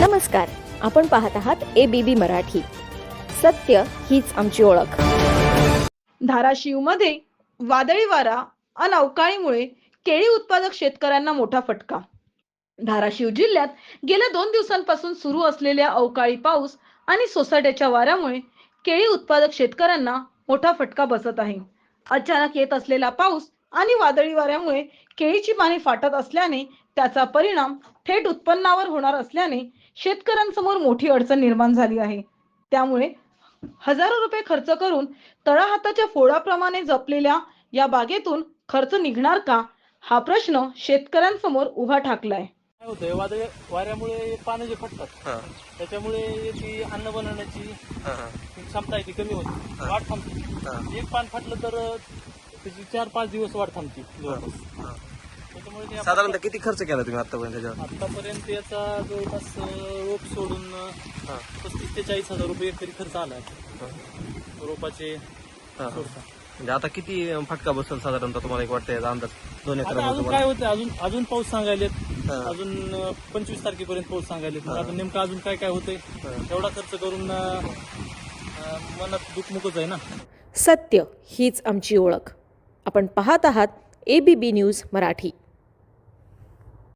नमस्कार आपण पाहत आहात ए बी बी मराठी. सत्य हीच आमची ओळख. धाराशिवमध्ये वादळी वारा आणि अवकाळीमुळे केळी उत्पादक शेतकऱ्यांना मोठा फटका. धाराशिव जिल्ह्यात गेल्या दोन दिवसांपासून सुरू असलेल्या अवकाळी पाऊस आणि सोसाट्याच्या वाऱ्यामुळे केळी उत्पादक शेतकऱ्यांना मोठा फटका बसत आहे. अचानक येत असलेला पाऊस आणि वादळी वाऱ्यामुळे केळीची पाने फाटत असल्याने त्याचा परिणाम थेट उत्पन्नावर होणार असल्याने शेतकऱ्यांसमोर मोठी अडचण निर्माण झाली आहे. त्यामुळे हजारो रुपये खर्च करून तळहाताच्या फोडाप्रमाणे जपलेल्या या बागेतून खर्च निघणार का? हा प्रश्न शेतकऱ्यांसमोर उभा ठाकलाय. काय होतंय? वादळ वाऱ्यामुळे पानं जे फटतात हा, त्याच्यामुळे ती अन्न बनवण्याची क्षमता आहे ती कमी होते. वाढ थांबते. हा. एक पान फाटलं तर त्याची चार पाच दिवस वाढ थांबते जवळपास. साधारणतः किती खर्च केला तुम्ही आतापर्यंत त्याच्यावर? आतापर्यंत याचा जवळपास अं, रोप सोडून अं, हा, पस्तीस ते चाळीस हजार रुपये तरी खर्च आला हा, रोपाचे हा, हा. सोडता. म्हणजे आता किती फटका बसेल साधारणतः तुम्हाला एक वाटतंय? याचा अंदाज दोन आता एकर अजून काय होतं अजून अजून पाऊस सांगायलेत. हा. अजून अं, पंचवीस तारखेपर्यंत पाऊस सांगायलेत. मग अजून नेमकं अजून काय काय होतंय. एवढा खर्च करून अं, अं, मनात दुखमुखच आहे ना? सत्य हीच आमची ओळख. आपण पाहत आहात A B B news Marathi.